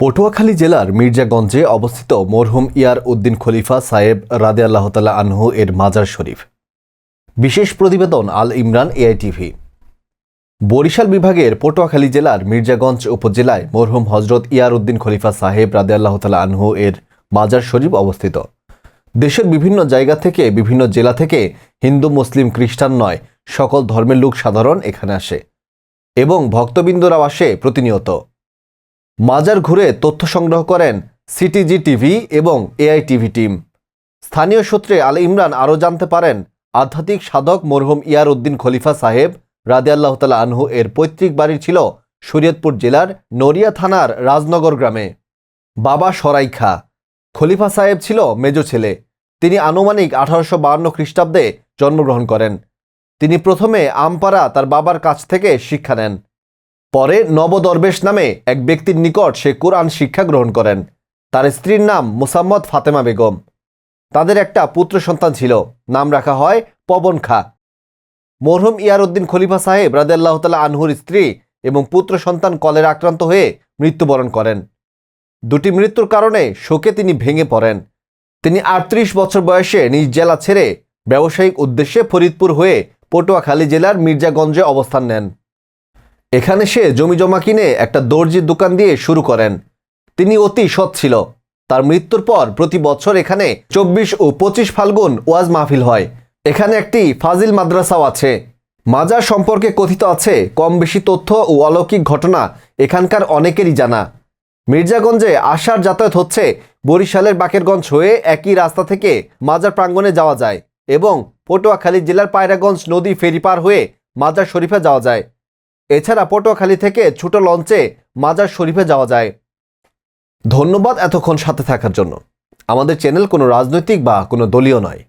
পটুয়াখালী জেলার মির্জাগঞ্জে অবস্থিত মরহুম ইয়ার উদ্দিন খলিফা সাহেব রাদে আল্লাহ আনহু এর মাজার শরীফ। বিশেষ প্রতিবেদন আল ইমরান এআইটিভি। বরিশাল বিভাগের পটুয়াখালী জেলার মির্জাগঞ্জ উপজেলায় মরহুম হজরত ইয়ার উদ্দিন খলিফা সাহেব রাদে আল্লাহ আনহু এর মাজার শরীফ অবস্থিত। দেশের বিভিন্ন জায়গা থেকে, বিভিন্ন জেলা থেকে হিন্দু, মুসলিম, খ্রিস্টান নয়, সকল ধর্মের লোক সাধারণ এখানে আসে এবং ভক্তবৃন্দরাও আসে প্রতিনিয়ত। মাজার ঘুরে তথ্য সংগ্রহ করেন সিটিজি টিভি এবং এআই টিভি টিম। স্থানীয় সূত্রে আল ইমরান আরও জানতে পারেন, আধ্যাত্মিক সাধক মরহুম ইয়ার উদ্দিন খলিফা সাহেব রাদে আল্লাহ তালা আনহু এর পৈতৃক বাড়ি ছিল শরীয়তপুর জেলার নড়িয়া থানার রাজনগর গ্রামে। বাবা সরাই খা খলিফা সাহেব ছিল মেজ ছেলে। তিনি আনুমানিক আঠারোশো বাহান্ন খ্রিস্টাব্দে জন্মগ্রহণ করেন। তিনি প্রথমে আমপাড়া তার বাবার কাছ থেকে শিক্ষা নেন। পরে নবদরবেশ নামে এক ব্যক্তির নিকট সে কোরআন শিক্ষা গ্রহণ করেন। তার স্ত্রীর নাম মুসাম্মদ ফাতেমা বেগম। তাদের একটা পুত্র সন্তান ছিল, নাম রাখা হয় পবন খা। মরহুম ইয়ারউদ্দিন খলিফা সাহেব রাদেল্লাহ তালা আনহুর স্ত্রী এবং পুত্র সন্তান কলের আক্রান্ত হয়ে মৃত্যুবরণ করেন। দুটি মৃত্যুর কারণে শোকে তিনি ভেঙে পড়েন। তিনি আটত্রিশ বছর বয়সে নিজ জেলা ছেড়ে ব্যবসায়িক উদ্দেশ্যে ফরিদপুর হয়ে পটুয়াখালী জেলার মির্জাগঞ্জে অবস্থান নেন। এখানে সে জমি জমা কিনে একটা দর্জির দোকান দিয়ে শুরু করেন। তিনি অতি সৎ ছিল। তার মৃত্যুর পর প্রতি বছর এখানে চব্বিশ ও পঁচিশ ফাল্গুন ওয়াজ মাহফিল হয়। এখানে একটি ফাজিল মাদ্রাসাও আছে। মাজার সম্পর্কে কথিত আছে কম বেশি তথ্য ও অলৌকিক ঘটনা এখানকার অনেকেরই জানা। মির্জাগঞ্জে আসার যাতায়াত হচ্ছে বরিশালের বাকেরগঞ্জ হয়ে একই রাস্তা থেকে মাজার প্রাঙ্গণে যাওয়া যায় এবং পটুয়াখালী জেলার পায়রাগঞ্জ নদী ফেরি পার হয়ে মাজার শরীফে যাওয়া যায়। এছাড়া পটুয়াখালী থেকে ছোট লঞ্চে মাজার শরীফে যাওয়া যায়। ধন্যবাদ এতক্ষণ সাথে থাকার জন্য। আমাদের চ্যানেল কোনো রাজনৈতিক বা কোনো দলীয় নয়।